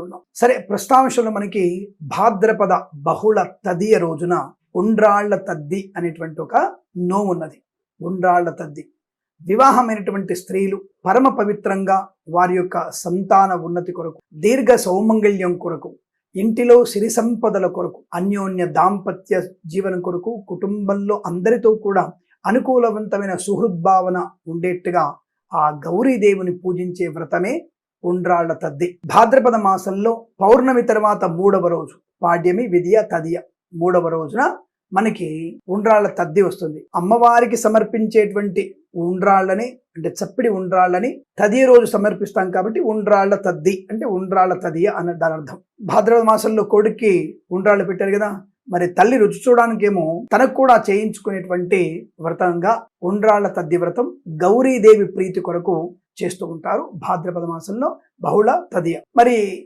ఉన్నాం సరే ప్రస్తాంశంలో మనకి భాద్రపద బహుళ తదియ రోజున ఉండ్రాళ్ళ తద్ది అనేటువంటి ఒక నోము ఉన్నది ఉండ్రాళ్ళ తద్ది. వివాహమైనటువంటి స్త్రీలు పరమ పవిత్రంగా వారి యొక్క సంతాన ఉన్నతి కొరకు దీర్ఘ సౌమంగళ్యం కొరకు ఇంటిలో సిరి సంపదల కొరకు అన్యోన్య దాంపత్య జీవనం కొరకు కుటుంబంలో అందరితో కూడా అనుకూలవంతమైన సుహృద్భావన ఉండేట్టుగా ఆ గౌరీదేవుని పూజించే వ్రతమే ఉండ్రాళ్ళ తద్ది. భాద్రపద మాసంలో పౌర్ణమి తర్వాత మూడవ రోజు పాడ్యమి విధియ తదియ మూడవ రోజున మనకి ఉండ్రాళ్ళ తద్ది వస్తుంది. అమ్మవారికి సమర్పించేటువంటి ఉండ్రాళ్ళని అంటే చప్పిడి ఉండ్రాళ్ళని తదియ రోజు సమర్పిస్తాం కాబట్టి ఉండ్రాళ్ళ తద్ది అంటే ఉండ్రాళ్ళ తదియ అన్న దాని అర్థం. భాద్రపద మాసంలో కొడుక్కి ఉండ్రాళ్ళు పెట్టారు కదా మరి తల్లి రుచి చూడడానికేమో తనకు కూడా చేయించుకునేటువంటి వ్రతంగా ఉండ్రాళ్ళ తద్ది వ్రతం గౌరీదేవి ప్రీతి కొరకు చేస్తూ ఉంటారు. భాద్రపద మాసంలో బహుళ తదియ. మరి